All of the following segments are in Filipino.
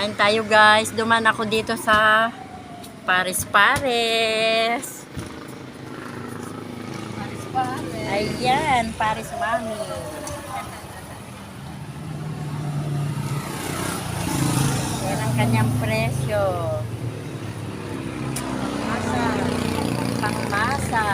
Kain tayo guys. Duman ako dito sa Paris Paris. Paris Paris. Ayan, Paris Mami. Yan ang kanyang presyo. Masa. Pangmasa.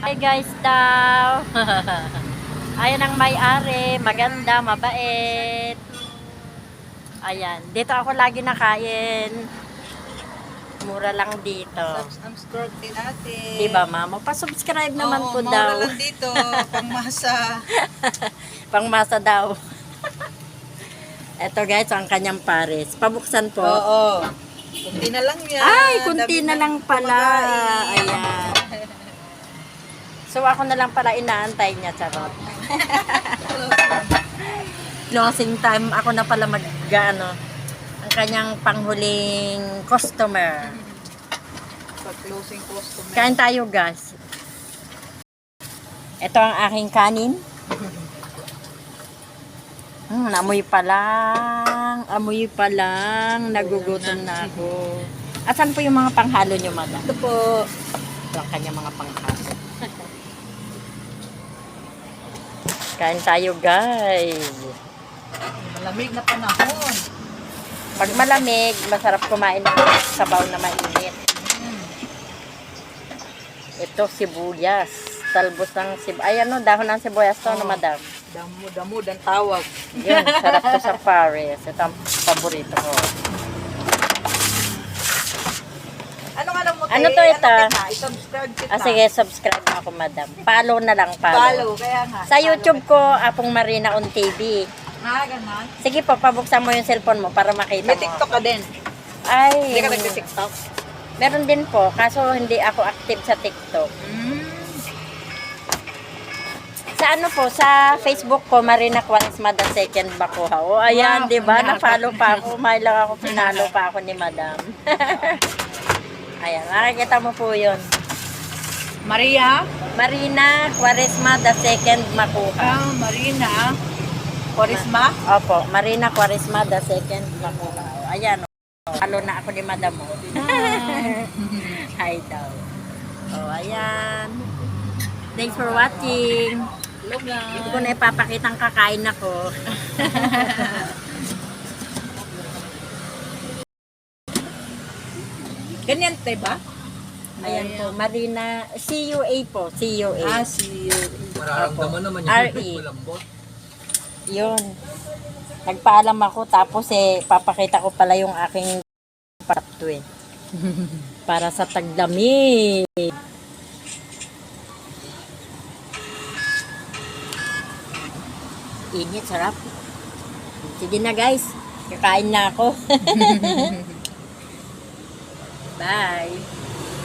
Hi guys daw. Ayan ang may-ari. Maganda, mabait. Ayan. Dito ako lagi nakain. Mura lang dito. Subscribe din natin. Diba mama? Pa-subscribe naman Oo, po mura daw. lang dito. Pangmasa. Pangmasa daw. Ito guys, ang kanyang pares. Pabuksan po. Oo. Kunti na lang yan. Ay, kunti Dami na lang pala. kumakain. Ayan. So ako na lang pala inaantay niya, charot. Closing time, ako na pala mag, ano, ang kanyang panghuling customer. Pag closing customer. Kain tayo, guys. Ito ang aking kanin. Hmm, amoy pa lang. Amoy pa lang. Nagugutom na ako. Asan po yung mga panghalo nyo, madam? Ito po. Ito ang kanya mga panghalo. Kain tayo, guys. Malamig na panahon. Pag malamig, masarap kumain ng sabaw na mainit. Ito, sibuyas. Talbos ng sibuyas. Ay, ano, dahon ng sibuyas to, ano, Oh. madam? Damo, damo, dan tawag. Yun, sarap to sa Paris. Ito ang paborito ko. Ano nga lang mo, Ano to, ito? kita? I-subscribe kita. Ah, sige, subscribe na ako, madam. Follow na lang, Follow. follow. Kaya nga. Sa YouTube ko, Apong Marina on TV. Ah, ganun. Sige po, pabuksan mo yung cellphone mo para makita May mo. TikTok ka din. Ay, Hindi ka nagti-TikTok? meron din po. Kaso hindi ako active sa TikTok. Mm. Sa ano po, sa Facebook ko, Marina Quaresma the second Bakuha. O, ayan, Wow, di ba? Na-follow pa ako. May lang ako, pinalo pa ako ni Madam. ayan, makikita mo po yun. Maria? Marina Quaresma the second Makuha. Ah, Marina. Corisma? Opo, Marina Quaresma the second Makuha. Ayan, o. Follow na ako ni Madam. O. Hi daw. O, ayan. Thanks for watching. Hello guys. Hindi ko na ipapakitang kakain ako. Ganyan, te ba? Ayan po, Marina, CUA po, CUA. Ah, si... Mararamdaman naman RE. yung malambot. Yun. Nagpaalam ako, tapos eh, papakita ko pala yung aking pato eh. Para sa taglamig. Init, sarap. Sige na guys, kakain na ako. Bye.